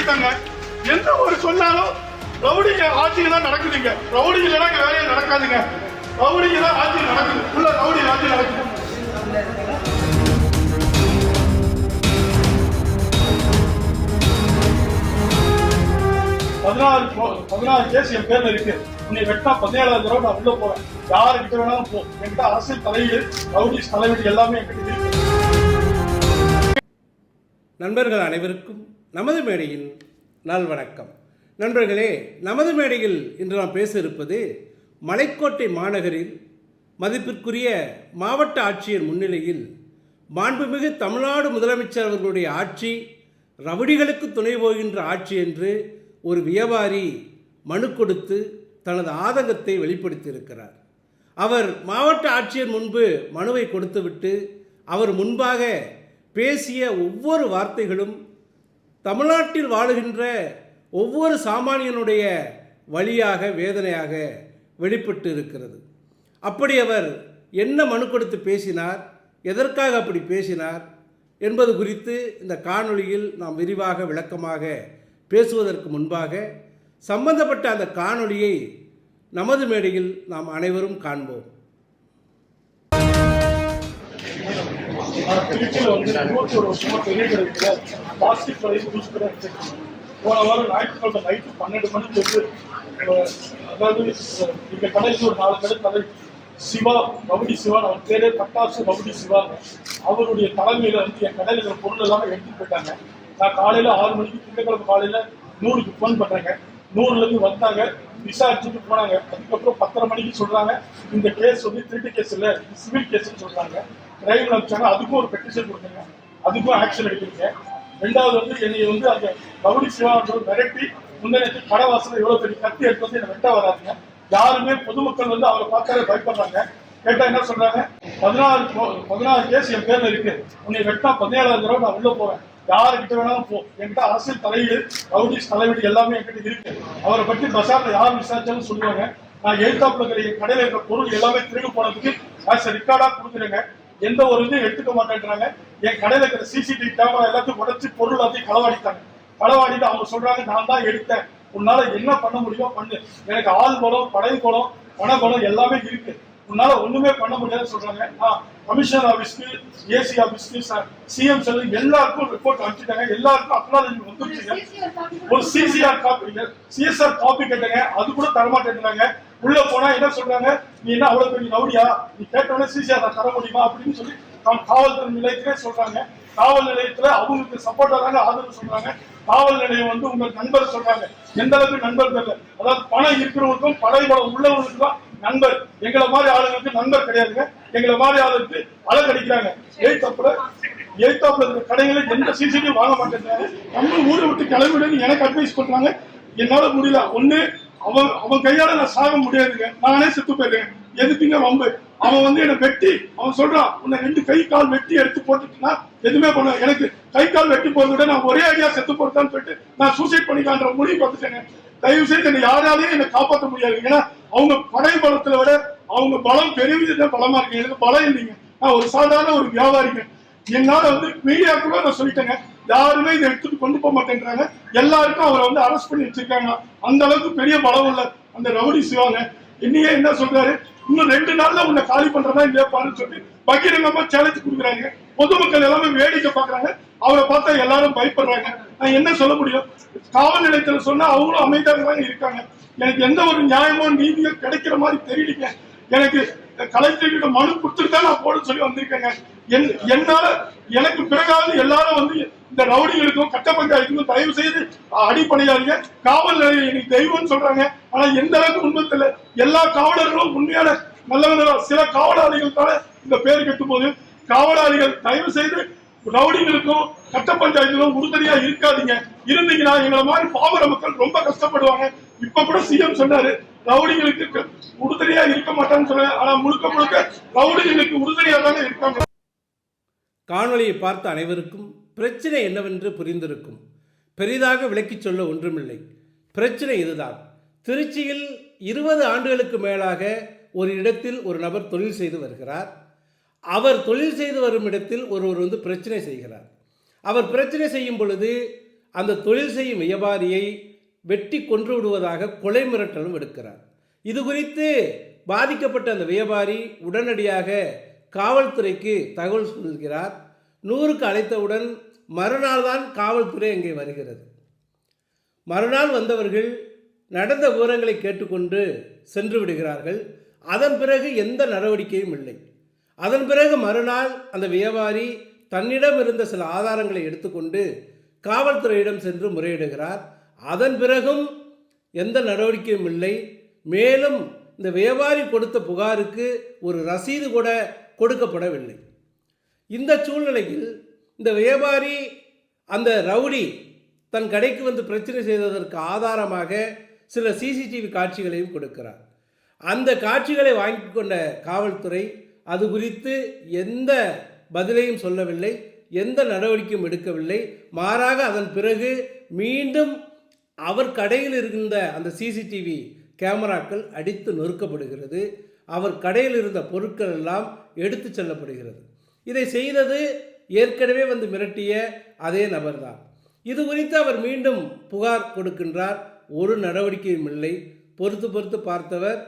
போயிட்டாங்க. எந்த ஒரு சொன்னாலும் ரவுடிங்க ஆட்சியில தான் நடக்குதுங்க. ரவுடிங்க இல்லைனா இங்க வேலையே நடக்காதுங்க. ரவுடிங்க தான் ஆட்சி நடக்குது. உள்ள ரவுடி ஆட்சி நடக்குது. பதினாறு பதினாறு கேஸ் என் பேர்ல இருக்கு. உன்னை வெட்டா பதினேழாவது தடவை நான் உள்ள போறேன். யாரு கிட்ட வேணாலும் போ. என்கிட்ட அரசியல் தலையீடு ரவுடிஸ் தலைவீடு எல்லாமே என்கிட்ட இருக்கு. நண்பர்கள் அனைவருக்கும் நமது மேடையின் நல்வணக்கம் நண்பர்களே நமது மேடையில் இன்று நாம் பேச இருப்பது மலைக்கோட்டை மாநகரில் மதிப்பிற்குரிய மாவட்ட ஆட்சியர் முன்னிலையில் மாண்புமிகு தமிழ்நாடு முதலமைச்சர் அவர்களுடைய ஆட்சி ரவுடிகளுக்கு துணை போகின்ற ஆட்சி என்று ஒரு வியாபாரி மனு கொடுத்து தனது ஆதங்கத்தை வெளிப்படுத்தியிருக்கிறார். அவர் மாவட்ட ஆட்சியர் முன்பு மனுவை கொடுத்துவிட்டு அவர் முன்பாக பேசிய ஒவ்வொரு வார்த்தைகளும் தமிழ்நாட்டில் வாழுகின்ற ஒவ்வொரு சாமானியனுடைய வழியாக வேதனையாக வெளிப்பட்டு இருக்கிறது அப்படி அவர் என்ன மனு கொடுத்து பேசினார் எதற்காக அப்படி பேசினார் என்பது குறித்து இந்த காணொளியில் நாம் விரிவாக விளக்கமாக பேசுவதற்கு முன்பாக சம்பந்தப்பட்ட அந்த காணொளியை நமது மேடையில் நாம் அனைவரும் காண்போம். திருச்சியில வந்து இருபத்தி ஒரு வருஷமா பெரிய கிடைக்கல பிளாஸ்டிக் கடையில் யூஸ் பண்ணி போன வாரம் ஞாயிற்றுக்கிழமை நைட்டு பன்னெண்டு மணிக்கு வந்து அதாவது அஹ், கடையில் ஒரு நாலு கடை கடை சிவா ரவுடி சிவா அவர் பேரே பட்டாசு ரவுடி சிவா அவருடைய தலைமையில வந்து என் கடையில் இருக்கிற பொருள் எல்லாமே எடுத்துட்டு போயிட்டாங்க நான் காலையில ஆறு மணிக்கு திங்கட்கிழமை காலையில நூறுக்கு ஃபோன் பண்றேங்க நூறுல இருந்து வந்தாங்க விசாரிச்சுட்டு போனாங்க அதுக்கப்புறம் பத்தரை மணிக்கு சொல்றாங்க இந்த கேஸ் வந்து திருட்டு கேஸ் இல்ல சிவில் கேஸ்னு சொல்றாங்க டிரைவர் அனுப்பிச்சாங்க அதுக்கும் ஒரு பெட்டிஷன் கொடுத்தீங்க அதுக்கும் ஆக்ஷன் எடுக்கிறீங்க ரெண்டாவது வந்து என்னை வந்து அந்த ரவுடி சிவான்றவர் மிரட்டி முன்னேற்றி கடை வாசல எவ்வளவு பெரிய கத்தி எடுத்து வந்து என்னை வெட்ட வராதுங்க. யாருமே பொதுமக்கள் வந்து அவரை பார்த்தாலே பயப்படுறாங்க. கேட்டா என்ன சொல்றாங்க? பதினாறு பதினாறு கேஸ் என் பேர்ல இருக்கு. உன்னை வெட்டா பதினேழாவது தடவை நான் உள்ள போறேன். யாருக்கிட்ட வேணாலும் போ. என்கிட்ட அரசியல் தலையீடு ரவுடிஸ் தலைவீடு எல்லாமே என்கிட்ட இருக்கு. அவரை பற்றி பசார்ல யார் விசாரிச்சாலும் சொல்லுவாங்க. நான் எழுத்தாப்புல இருக்கிற என் கடையில் இருக்கிற பொருள் எல்லாமே திருடு போனதுக்கு ஆஸ் ரெக்கார்டா கொடுக்குறேங்க எந்த ஒரு இதுவும் எடுத்துக்க மாட்டேன்றாங்க. என் கடையில இருக்கிற சிசிடிவி கேமரா எல்லாத்தையும் உடைச்சு பொருள் எல்லாத்தையும் களவாடிட்டாங்க. களவாடிட்டு அவங்க சொல்றாங்க நான் தான் எடுத்தேன். உன்னால என்ன பண்ண முடியுமோ பண்ணு. எனக்கு ஆள் பலம் படை பலம் பண பலம் எல்லாமே இருக்கு. உன்னால ஒண்ணுமே பண்ண முடியாதுன்னு சொல்றாங்க. கமிஷனர் ஆபீஸ்க்கு ஏசி ஆபீஸ்க்கு சிஎம் செல் எல்லாருக்கும் ரிப்போர்ட் அனுப்பிச்சிட்டாங்க. எல்லாருக்கும் அக்னாலஜி வந்துருச்சுங்க. ஒரு சிசிஆர் காப்பி சிஎஸ்ஆர் காப்பி கேட்டங்க. அது கூட தரமாட்டேங்கிறாங்க உள்ள போனா என்ன சொல்றாங்க? நீ என்ன அவ்வளவு பெரிய நவுடியா நீ கேட்டோன்னே சிசிஆர் தர முடியுமா? அப்படின்னு சொல்லி நாம் காவல்துறை நிலையத்திலே சொல்றாங்க. காவல் நிலையத்துல அவங்களுக்கு சப்போர்ட்டா தாங்க ஆதரவு சொல்றாங்க. காவல் நிலையம் வந்து உங்க நண்பர் சொல்றாங்க. எந்த அளவுக்கு நண்பர் தெரியல. அதாவது பணம் இருக்கிறவங்களுக்கும் படை பலம் உள்ளவங்களுக்கு தான் நண்பர். எங்களை மாதிரி ஆளுங்களுக்கு நண்பர் கிடையாதுங்க. எங்களை மாதிரி ஆளுக்கு அழகடிக்கிறாங்க எழுத்தப்புல எழுத்தாப்புல இருக்கிற கடைகளை எந்த சிசிடிவி வாங்க மாட்டேங்கிறாங்க. நம்ம ஊரை விட்டு கிளம்பிடுன்னு எனக்கு அட்வைஸ் பண்றாங்க. என்னால முடியல. ஒன்னு அவன் அவன் கையால நான் சாக முடியாதுங்க. நானே செத்து போயிடுறேன் எதுக்குங்க வம்பு? அவன் வந்து என்னை வெட்டி அவன் சொல்றான் உன்னை ரெண்டு கை கால் வெட்டி எடுத்து போட்டுட்டுனா எதுவுமே பண்ண எனக்கு கை கால் வெட்டி போறதை விட நான் ஒரே அடியா செத்து போறதான்னு சொல்லிட்டு நான் சூசைட் பண்ணிக்கலான்ற முடிவு பார்த்துட்டேங்க தயவு செய்து என்னை யாராலையும் என்னை காப்பாற்ற முடியாது. ஏன்னா அவங்க படை பலத்துல விட அவங்க பலம் பெரிய பலமா இருக்கு எனக்கு பலம் இல்லைங்க. நான் ஒரு சாதாரண ஒரு வியாபாரிங்க. என்னால வந்து மீடியா கூட நான் சொல்லிட்டேங்க. யாருமே இதை எடுத்துட்டு கொண்டு போக மாட்டேன்றாங்க. எல்லாருக்கும் அவரை வந்து அரெஸ்ட் பண்ணி வச்சிருக்காங்க. அந்த அளவுக்கு பெரிய பலம் உள்ள அந்த ரவுடி சிவாங்க. இன்னையே என்ன சொல்றாரு? இன்னும் ரெண்டு நாள்ல உன்னை காலி பண்றதா இல்லையா பாருன்னு சொல்லி பகிரங்கமா சேலஞ்ச் கொடுக்குறாங்க. பொதுமக்கள் எல்லாமே வேடிக்கை பாக்குறாங்க அவரை பார்த்தா எல்லாரும் பயப்படுறாங்க. நான் என்ன சொல்ல முடியும்? காவல் நிலையத்துல சொன்னா அவங்களும் அமைதியாக தான் இருக்காங்க. எனக்கு எந்த ஒரு நியாயமோ நீதியோ கிடைக்கிற மாதிரி தெரியலீங்க. எனக்கு கலெக்டர்கிட்ட மனு கொடுத்துட்டு தான் நான் போட சொல்லி வந்திருக்கேங்க. என்- என்னால எனக்கு பிறகாவது எல்லாரும் வந்து இந்த ரவுடிகளுக்கும் கட்ட பஞ்சாயத்துக்கும் தயவு செய்து அடிப்படையாருங்க காவல் நிலையம் எனக்கு தெய்வம்னு சொல்றாங்க. ஆனா எந்த அளவுக்கு உண்மத்தில் எல்லா காவலர்களும் உண்மையான நல்லவங்களா சில காவலாளிகள் தான் இந்த பேர் கெட்டு போது காவலாளிகள் தயவு செய்து ரவுடிகளுக்கும் கட்ட பஞ்சாயத்துக்கும் உறுதுணையா இருக்காதீங்க. இருந்தீங்கன்னா எங்களை மாதிரி பாமர மக்கள் ரொம்ப கஷ்டப்படுவாங்க. இப்ப கூட சிஎம் சொன்னாரு ரவுடிகளுக்கு உறுதுணையா இருக்க மாட்டான்னு சொன்னாங்க. ஆனா முழுக்க முழுக்க ரவுடிகளுக்கு உறுதுணையா தானே இருக்காங்க. காணொளியை பார்த்த அனைவருக்கும் பிரச்சனை என்னவென்று புரிந்திருக்கும். பெரிதாக விளக்கிச் சொல்ல ஒன்றுமில்லை. பிரச்சனை இதுதான். திருச்சியில் இருபது ஆண்டுகளுக்கு மேலாக ஒரு இடத்தில் ஒரு நபர் தொழில் செய்து வருகிறார். அவர் தொழில் செய்து வரும் இடத்தில் ஒருவர் வந்து பிரச்சனை செய்கிறார். அவர் பிரச்சனை செய்யும் பொழுது அந்த தொழில் செய்யும் வியாபாரியை வெட்டி கொன்று விடுவதாக கொலை மிரட்டலும் எடுக்கிறார். இது குறித்து பாதிக்கப்பட்ட அந்த வியாபாரி உடனடியாக காவல்துறைக்கு தகவல் சொல்கிறார் நூறுக்கு அழைத்தவுடன் மறுநாள் தான் காவல்துறை அங்கே வருகிறது. மறுநாள் வந்தவர்கள் நடந்த விவரங்களை கேட்டுக்கொண்டு சென்று விடுகிறார்கள். அதன் பிறகு எந்த நடவடிக்கையும் இல்லை. அதன் பிறகு மறுநாள் அந்த வியாபாரி தன்னிடம் இருந்த சில ஆதாரங்களை எடுத்துக்கொண்டு காவல்துறையிடம் சென்று முறையிடுகிறார். அதன் பிறகும் எந்த நடவடிக்கையும் இல்லை. மேலும் இந்த வியாபாரி கொடுத்த புகாருக்கு ஒரு ரசீது கூட கொடுக்கப்படவில்லை. இந்த சூழ்நிலையில் இந்த வியாபாரி அந்த ரவுடி தன் கடைக்கு வந்து பிரச்சனை செய்ததற்கு ஆதாரமாக சில சிசிடிவி காட்சிகளையும் கொடுக்கிறார். அந்த காட்சிகளை வாங்கி கொண்ட காவல்துறை அது குறித்து எந்த பதிலையும் சொல்லவில்லை எந்த நடவடிக்கையும் எடுக்கவில்லை. மாறாக அதன் பிறகு மீண்டும் அவர் கடையில் இருந்த அந்த சிசிடிவி கேமராக்கள் அடித்து நொறுக்கப்படுகிறது. அவர் கடையில் இருந்த பொருட்கள் எல்லாம் எடுத்து செல்லப்படுகிறது. இதை செய்தது ஏற்கனவே வந்து மிரட்டிய அதே நபர்தான். இது குறித்து அவர் மீண்டும் புகார் கொடுக்கின்றார். ஒரு நடவடிக்கையும் இல்லை. பொறுத்து பொறுத்து பார்த்தவர்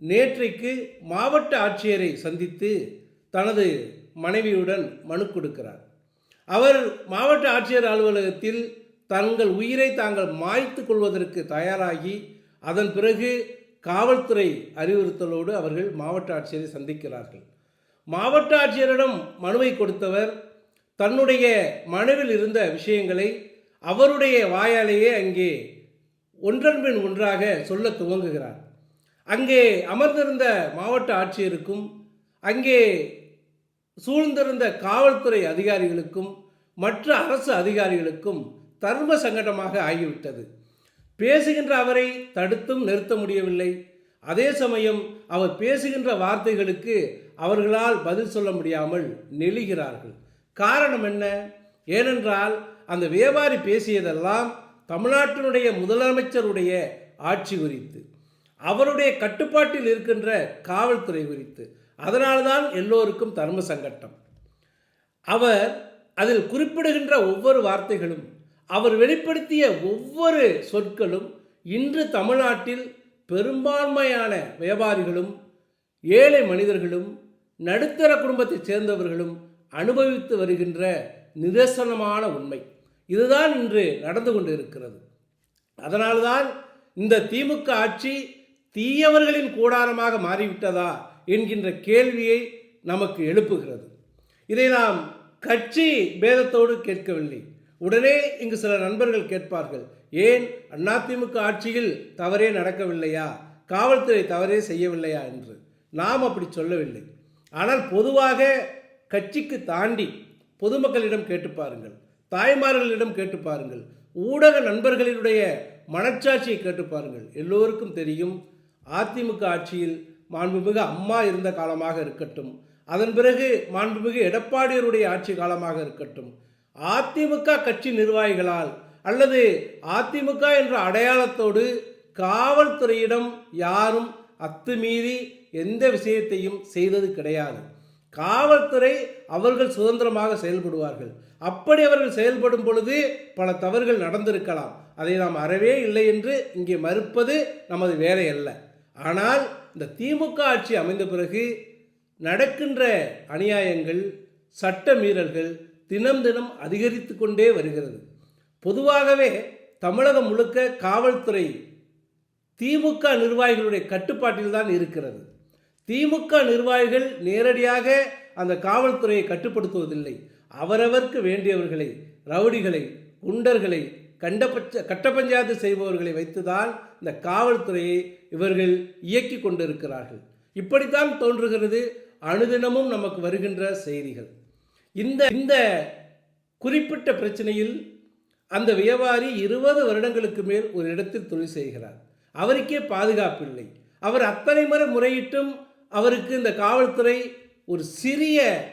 நேற்றைக்கு மாவட்ட ஆட்சியரை சந்தித்து தனது மனைவியுடன் மனு கொடுக்கிறார். அவர் மாவட்ட ஆட்சியர் அலுவலகத்தில் தங்கள் உயிரை தாங்கள் மாய்த்து கொள்வதற்கு தயாராகி அதன் பிறகு காவல்துறை அறிவுறுத்தலோடு அவர்கள் மாவட்ட ஆட்சியரை சந்திக்கிறார்கள். மாவட்ட ஆட்சியரிடம் மனுவை கொடுத்தவர் தன்னுடைய மனுவில் இருந்த விஷயங்களை அவருடைய வாயாலேயே அங்கே ஒன்றன் பின் ஒன்றாக சொல்ல துவங்குகிறார். அங்கே அமர்ந்திருந்த மாவட்ட ஆட்சியருக்கும் அங்கே சூழ்ந்திருந்த காவல்துறை அதிகாரிகளுக்கும் மற்ற அரசு அதிகாரிகளுக்கும் தர்ம சங்கடமாக ஆகிவிட்டது. பேசுகின்ற அவரை தடுத்தும் நிறுத்த முடியவில்லை. அதே சமயம் அவர் பேசுகின்ற வார்த்தைகளுக்கு அவர்களால் பதில் சொல்ல முடியாமல் நெளிகிறார்கள். காரணம் என்ன? ஏனென்றால் அந்த வியாபாரி பேசியதெல்லாம் தமிழ்நாட்டினுடைய முதலமைச்சருடைய ஆட்சி குறித்து அவருடைய கட்டுப்பாட்டில் இருக்கின்ற காவல்துறை குறித்து. அதனால்தான் எல்லோருக்கும் தர்ம சங்கட்டம். அவர் அதில் குறிப்பிடுகின்ற ஒவ்வொரு வார்த்தைகளும் அவர் வெளிப்படுத்திய ஒவ்வொரு சொற்களும் இன்று தமிழ்நாட்டில் பெரும்பான்மையான வியாபாரிகளும் ஏழை மனிதர்களும் நடுத்தர குடும்பத்தைச் சேர்ந்தவர்களும் அனுபவித்து வருகின்ற நிதர்சனமான உண்மை. இதுதான் இன்று நடந்து கொண்டு இருக்கிறது அதனால்தான் இந்த திமுக ஆட்சி தீயவர்களின் கூடாரமாக மாறிவிட்டதா என்கின்ற கேள்வியை நமக்கு எழுப்புகிறது. இதை நாம் கட்சி பேதத்தோடு கேட்கவில்லை. உடனே இங்கு சில நண்பர்கள் கேட்பார்கள் ஏன் அதிமுக ஆட்சியில் தவறே நடக்கவில்லையா? காவல்துறை தவறே செய்யவில்லையா? என்று. நாம் அப்படி சொல்லவில்லை. ஆனால் பொதுவாக கட்சிக்கு தாண்டி பொதுமக்களிடம் கேட்டு பாருங்கள் தாய்மார்களிடம் கேட்டு பாருங்கள் ஊடக நண்பர்களினுடைய மனச்சாட்சியை கேட்டு பாருங்கள். எல்லோருக்கும் தெரியும் அதிமுக ஆட்சியில் மாண்புமிகு அம்மா இருந்த காலமாக இருக்கட்டும் அதன் பிறகு மாண்புமிகு எடப்பாடியருடைய ஆட்சி காலமாக இருக்கட்டும் அதிமுக கட்சி நிர்வாகிகளால் அல்லது அதிமுக என்ற அடையாளத்தோடு காவல்துறையிடம் யாரும் அத்துமீறி எந்த விஷயத்தையும் செய்தது கிடையாது. காவல்துறை அவர்கள் சுதந்திரமாக செயல்படுவார்கள். அப்படி அவர்கள் செயல்படும் பொழுது பல தவறுகள் நடந்திருக்கலாம். அதை நாம் அறவே இல்லை என்று இங்கே மறுப்பது நமது வேலை அல்ல ஆனால் இந்த திமுக ஆட்சி அமைந்த பிறகு நடக்கின்ற அநியாயங்கள் சட்ட மீறல்கள் தினம் தினம் அதிகரித்து கொண்டே வருகிறது. பொதுவாகவே தமிழகம் முழுக்க காவல்துறை திமுக நிர்வாகிகளுடைய கட்டுப்பாட்டில் தான் இருக்கிறது. திமுக நிர்வாகிகள் நேரடியாக அந்த காவல்துறையை கட்டுப்படுத்துவதில்லை. அவரவர்க்கு வேண்டியவர்களை ரவுடிகளை குண்டர்களை கண்டபட்ச கட்ட பஞ்சாயத்து செய்பவர்களை வைத்துதான் இந்த காவல்துறையை இவர்கள் இயக்கி கொண்டிருக்கிறார்கள். இப்படித்தான் தோன்றுகிறது அனுதினமும் நமக்கு வருகின்ற செய்திகள். இந்த இந்த குறிப்பிட்ட பிரச்சனையில் அந்த வியாபாரி இருபது வருடங்களுக்கு மேல் ஒரு இடத்தில் தொழில் செய்கிறார். அவருக்கே பாதுகாப்பில்லை. அவர் அத்தனை முறை முறையிட்டும் அவருக்கு இந்த காவல்துறை ஒரு சிறிய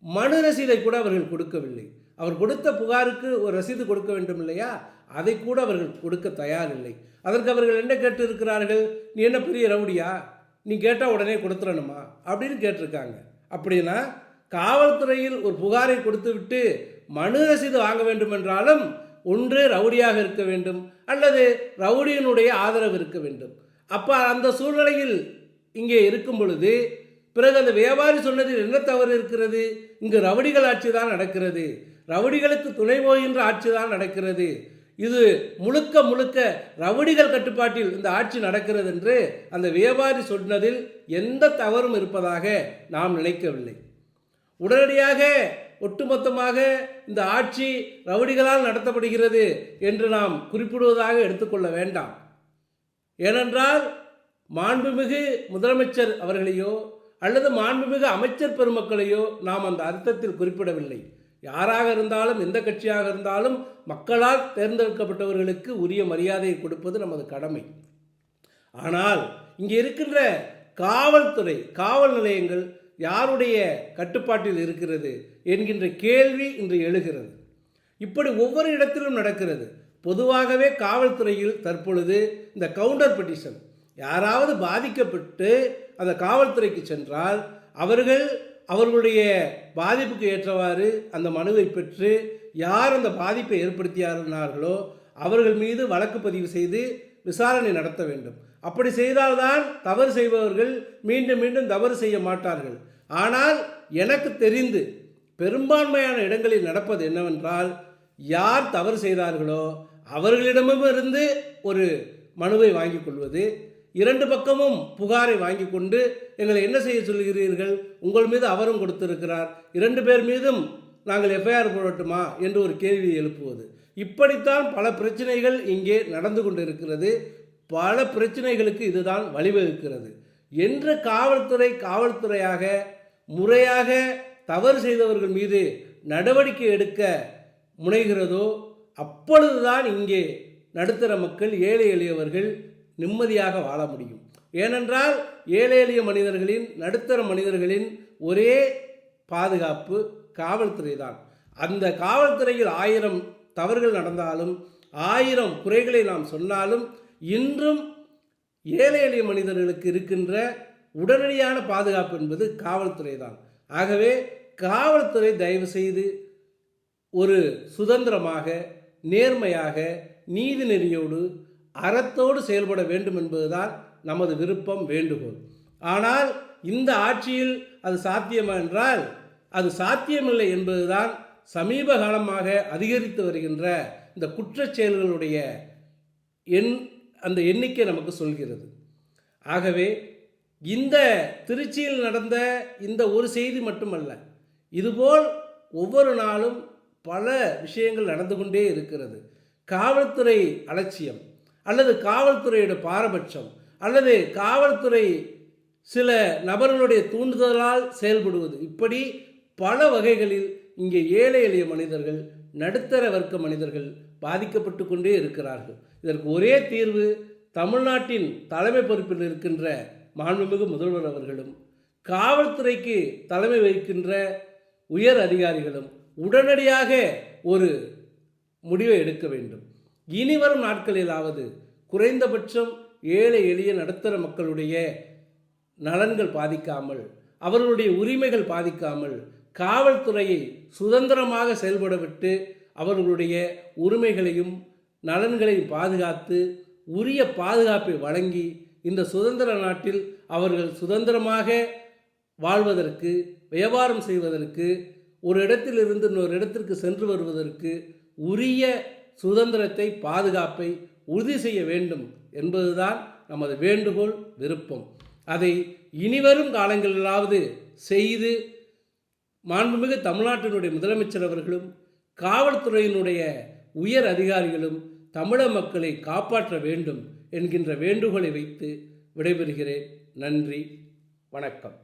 மனு ரசீதை கூட அவர்கள் கொடுக்கவில்லை. அவர் கொடுத்த புகாருக்கு ஒரு ரசீது கொடுக்க வேண்டும் இல்லையா? அதை கூட அவர்கள் கொடுக்க தயாரில்லை. அதற்கு அவர்கள் என்ன கேட்டு இருக்கிறார்கள் நீ என்ன பெரிய ரவுடியா? நீ கேட்டால் உடனே கொடுத்துடணுமா? அப்படின்னு கேட்டிருக்காங்க. அப்படின்னா காவல்துறையில் ஒரு புகாரை கொடுத்துவிட்டு மனு ரசீது வாங்க வேண்டும் என்றாலும் ஒன்று ரவுடியாக இருக்க வேண்டும். அல்லது ரவுடியினுடைய ஆதரவு இருக்க வேண்டும். அப்போ அந்த சூழ்நிலையில் இங்கே இருக்கும் பொழுது பிறகு அந்த வியாபாரி சொன்னதில் என்ன தவறு இருக்கிறது? இங்கு ரவுடிகள் ஆட்சி தான் நடக்கிறது. ரவுடிகளுக்கு துணை போகின்ற ஆட்சி தான் நடக்கிறது. இது முழுக்க முழுக்க ரவுடிகள் கட்டுப்பாட்டில் இந்த ஆட்சி நடக்கிறது என்று அந்த வியாபாரி சொன்னதில் எந்த தவறும் இருப்பதாக நாம் நினைக்கவில்லை. உடனடியாக ஒட்டுமொத்தமாக இந்த ஆட்சி ரவுடிகளால் நடத்தப்படுகிறது என்று நாம் குறிப்பிடுவதாக எடுத்துக்கொள்ள வேண்டாம். ஏனென்றால் மாண்புமிகு முதலமைச்சர் அவர்களையோ அல்லது மாண்புமிகு அமைச்சர் பெருமக்களையோ நாம் அந்த அர்த்தத்தில் குறிப்பிடவில்லை. யாராக இருந்தாலும் எந்த கட்சியாக இருந்தாலும் மக்களால் தேர்ந்தெடுக்கப்பட்டவர்களுக்கு உரிய மரியாதையை கொடுப்பது நமது கடமை. ஆனால் இங்கே இருக்கின்ற காவல்துறை காவல் நிலையங்கள் யாருடைய கட்டுப்பாட்டில் இருக்கிறது என்கின்ற கேள்வி இன்று எழுகிறது. இப்படி ஒவ்வொரு இடத்திலும் நடக்கிறது. பொதுவாகவே காவல்துறையில் தற்பொழுது இந்த கவுண்டர் பெட்டிஷன் யாராவது பாதிக்கப்பட்டு அந்த காவல்துறைக்கு சென்றால் அவர்கள் அவர்களுடைய பாதிப்புக்கு ஏற்றவாறு அந்த மனுவை பெற்று யார் அந்த பாதிப்பை ஏற்படுத்தியார்களோ அவர்கள் மீது வழக்கு பதிவு செய்து விசாரணை நடத்த வேண்டும். அப்படி செய்தால்தான் தவறு செய்பவர்கள் மீண்டும் மீண்டும் தவறு செய்ய மாட்டார்கள். ஆனால் எனக்கு தெரிந்து பெரும்பான்மையான இடங்களில் நடப்பது என்னவென்றால் யார் தவறு செய்தார்களோ அவர்களிடமிருந்து ஒரு மனுவை வாங்கிக் கொள்வது இரண்டு பக்கமும் புகாரை வாங்கி கொண்டு எங்களை என்ன செய்ய சொல்கிறீர்கள் உங்கள் மீது அவரும் கொடுத்திருக்கிறார். இரண்டு பேர் மீதும் நாங்கள் எஃப்ஐஆர் போடட்டுமா? என்று ஒரு கேள்வியை எழுப்புவது. இப்படித்தான் பல பிரச்சனைகள் இங்கே நடந்து கொண்டிருக்கிறது. பல பிரச்சனைகளுக்கு இதுதான் வழிவகுக்கிறது. என்று காவல்துறை காவல்துறையாக முறையாக தவறு செய்தவர்கள் மீது நடவடிக்கை எடுக்க முனைகிறதோ அப்பொழுதுதான் இங்கே நடுத்தர மக்கள் ஏழை எளியவர்கள் நிம்மதியாக வாழ முடியும். ஏனென்றால் ஏழை எளிய மனிதர்களின் நடுத்தர மனிதர்களின் ஒரே பாதுகாப்பு காவல்துறை தான். அந்த காவல்துறையில் ஆயிரம் தவறுகள் நடந்தாலும் ஆயிரம் குறைகளை நாம் சொன்னாலும் இன்றும் ஏழை எளிய மனிதர்களுக்கு இருக்கின்ற உடனடியான பாதுகாப்பு என்பது காவல்துறை தான். ஆகவே காவல்துறை தயவு செய்து ஒரு சுதந்திரமாக நேர்மையாக நீதி நெறியோடு அறத்தோடு செயல்பட வேண்டும் என்பதுதான் நமது விருப்பம் வேண்டுகோள். ஆனால் இந்த ஆட்சியில் அது சாத்தியமா என்றால் அது சாத்தியமில்லை என்பதுதான் சமீப காலமாக அதிகரித்து வருகின்ற இந்த குற்றச் செயல்களுடைய எண் அந்த எண்ணிக்கை நமக்கு சொல்கிறது. ஆகவே இந்த திருச்சியில் நடந்த இந்த ஒரு செய்தி மட்டுமல்ல இதுபோல் ஒவ்வொரு நாளும் பல விஷயங்கள் நடந்து கொண்டே இருக்கிறது. காவல்துறை அலட்சியம். அல்லது காவல்துறையோட பாரபட்சம் அல்லது காவல்துறை சில நபர்களுடைய தூண்டுதலால் செயல்படுவது. இப்படி பல வகைகளில் இங்கே ஏழை எளிய மனிதர்கள் நடுத்தர வர்க்க மனிதர்கள் பாதிக்கப்பட்டு கொண்டே இருக்கிறார்கள். இதற்கு ஒரே தீர்வு தமிழ்நாட்டின் தலைமை பொறுப்பில் இருக்கின்ற மாண்புமிகு முதல்வர் அவர்களும் காவல்துறைக்கு தலைமை வகிக்கின்ற உயர் அதிகாரிகளும் உடனடியாக ஒரு முடிவை எடுக்க வேண்டும். இனிவரும் நாட்களிலாவது குறைந்தபட்சம் ஏழை எளிய நடுத்தர மக்களுடைய நலன்கள் பாதிக்காமல் அவர்களுடைய உரிமைகள் பாதிக்காமல் காவல்துறையை சுதந்திரமாக செயல்பட விட்டு அவர்களுடைய உரிமைகளையும் நலன்களையும் பாதுகாத்து உரிய பாதுகாப்பை வழங்கி இந்த சுதந்திர நாட்டில் அவர்கள் சுதந்திரமாக வாழ்வதற்கு வியாபாரம் செய்வதற்கு ஒரு இடத்திலிருந்து இன்னொரு இடத்திற்கு சென்று வருவதற்கு உரிய சுதந்திரத்தை பாதுகாப்பை உறுதி செய்ய வேண்டும் என்பதுதான் நமது வேண்டுகோள் விருப்பம். அதை இனிவரும் காலங்களிலாவது செய்து மாண்புமிகு தமிழ்நாட்டினுடைய முதலமைச்சர் அவர்களும் காவல்துறையினுடைய உயர் அதிகாரிகளும் தமிழக மக்களை காப்பாற்ற வேண்டும் என்கின்ற வேண்டுகோளை வைத்து விடைபெறுகிறேன். நன்றி வணக்கம்.